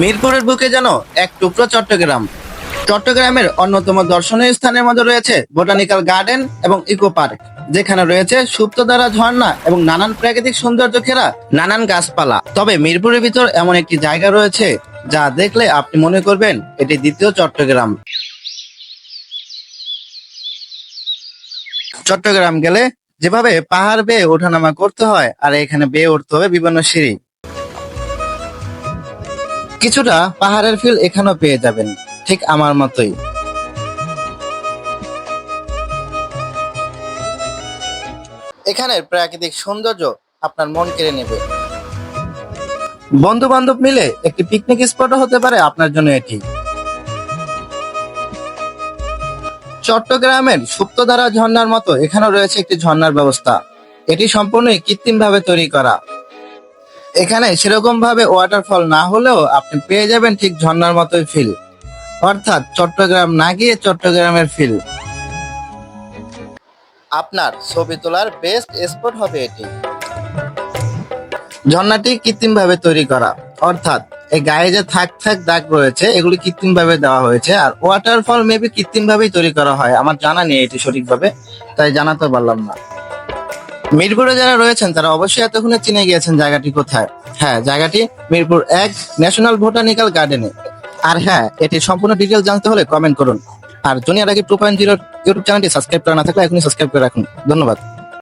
মিরপুরের বুকে যেন এক টুকরো চট্টগ্রাম। চট্টগ্রামের অন্যতম দর্শনীয় স্থানের মধ্যে রয়েছে বোটানিক্যাল গার্ডেন এবং ইকো পার্ক, যেখানে রয়েছে সুপ্তধারা ঝর্ণা এবং নানান প্রাকৃতিক সৌন্দর্য ঘেরা নানান গাছপালা। তবে মিরপুরের ভিতর এমন একটি জায়গা রয়েছে যা দেখলে আপনি মনে করবেন এটি দ্বিতীয় চট্টগ্রাম। চট্টগ্রাম গেলে যেভাবে পাহাড় বেয়ে ওঠানামা করতে হয় আর এখানে বেয়ে উঠতে হবে বিভিন্ন সিঁড়ি। কিছুটা পাহাড়ের ফিল এখানেও পেয়ে যাবেন, ঠিক আমার মতোই। এখানের প্রাকৃতিক সৌন্দর্য আপনার মন কেড়ে নেবে। বন্ধু বান্ধব মিলে একটি পিকনিক স্পটও হতে পারে আপনার জন্য এটি। চট্টগ্রামের সুপ্তধারা ঝর্ণার মতো এখানেও রয়েছে একটি ঝর্ণার ব্যবস্থা। এটি সম্পূর্ণই কৃত্রিম ভাবে তৈরি করা। এখানে সেরকম ভাবে ওয়াটারফল না হলেও আপনি পেয়ে যাবেন ঠিক ঝর্ণার মতোই ফিল অর্থাৎ চট্টগ্রাম না গিয়ে চট্টগ্রামের ফিল আপনার ছবি তোলার বেস্ট স্পট হবে এটি। ঝর্ণাটি কৃত্রিম ভাবে তৈরি করা। অর্থাৎ এই গায়ে যে থাক থাক দাগ রয়েছে, এগুলি কৃত্রিম ভাবে দেওয়া হয়েছে। আর ওয়াটারফল মেবি কৃত্রিম ভাবেই তৈরি করা হয়। আমার জানা নেই এটি সঠিকভাবে, তাই জানাতে পারলাম না। মিরপুরে যারা রয়েছেন, তারা অবশ্যই এতক্ষণে চিনে গিয়েছেন জায়গাটি কোথায়। হ্যাঁ জায়গাটি মিরপুর এক ন্যাশনাল বোটানিক্যাল গার্ডেনে। আর হ্যাঁ এটি সম্পূর্ণ ডিটেল জানতে হলে কমেন্ট করুন। আর জুনিয়ার আগে টু পয়েন্ট জিরো ইউটিউব চ্যানেলটি সাবস্ক্রাইব করা না থাকলে এখনই সাবস্ক্রাইব করে রাখুন। ধন্যবাদ।